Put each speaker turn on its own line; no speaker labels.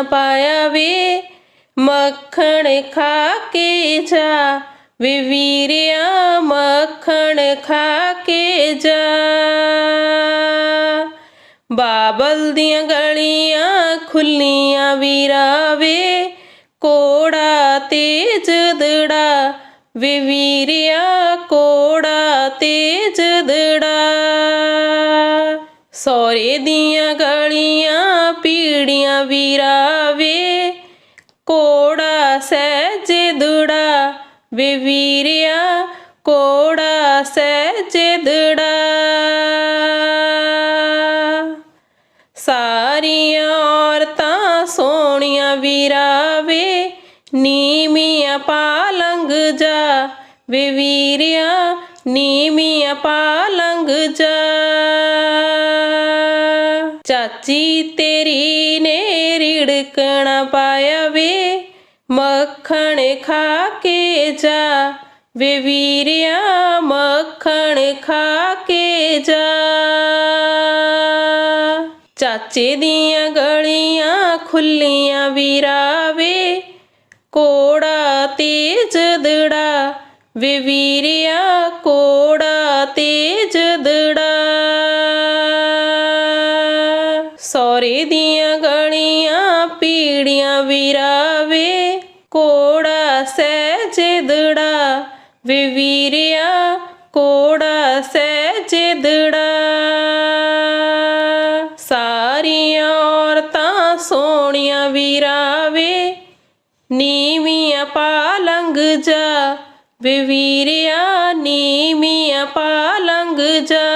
ਦੀਆਂ ਪਾਇਆ ਵੇ। ਮੱਖਣ ਖਾ ਕੇ ਜਾ। ਵੇ ਵੀਰਿਆ, ਮੱਖਣ ਖਾ ਕੇ ਜਾ। ਬਾਬਲ ਦੀਆਂ ਗਲੀਆਂ ਖੁੱਲੀਆਂ ਵੀਰਾ ਵੇ। ਕੋੜਾ ਤੇਜ ਦੜਾ ਵੇ ਵੀਰਿਆ, ਕੋੜਾ ਤੇਜ ਦੜਾ ਸੋਰੇ ਦੀਆਂ ਗਲੀਆਂ ਪੀੜੀਆਂ ਵੀਰਾ ਵੇ, ਕੋੜਾ ਸਹਿਜ ਦੁੜਾ ਵੇ ਵੀਰਿਆ, ਕੋੜਾ ਸਹਿਜ ਦੁੜਾ ਸਾਰੀਆਂ ਔਰਤਾਂ ਸੋਹਣੀਆਂ ਵੀਰਾ ਵੇ ਨੀਮੀਆਂ ਪਾ ਜਾ ਵੇ ਵੀਰਿਆ ਨੀਮੀਆਂ ਪਾ ਜਾ। ਚਾਚੀ ਤੇਰੀ ਨੇ ਰਿੜਕਣਾ ਪਾਇਆ ਵੇ ਮੱਖਣ ਖਾ ਕੇ ਜਾ ਵੇ ਵੀਰਿਆ ਮੱਖਣ ਖਾ ਕੇ ਜਾ ਚਾਚੇ ਦੀਆਂ ਗਲੀਆਂ ਖੁੱਲੀਆਂ ਵੀਰਾ ਵੇ ਕੋੜਾ ਤੇਜ ਦੜਾ ਵੇ ਵੀਰਿਆ ਕੋੜਾ ਤੇਜ ਸੌਰੇ ਦੀਆਂ ਗਲੀਆਂ ਪੀੜੀਆਂ ਵਿਰਾਵੇ। ਕੋੜਾ ਸਹਿਜੇ ਦੜਾ ਵੇ ਵੀਰਿਆ, ਕੋੜਾ ਸਹਿਜੇ ਦੜਾ ਸਾਰੀਆਂ ਔਰਤਾਂ ਸੋਹਣੀਆਂ ਵਿਰਾਵੇ, ਨੀਵੀਆਂ ਪਾਲੰਗ ਜਾ। ਵੇ ਵੀਰਿਆ, ਨੀਵੀਆਂ ਪਾਲੰਗ ਜਾ।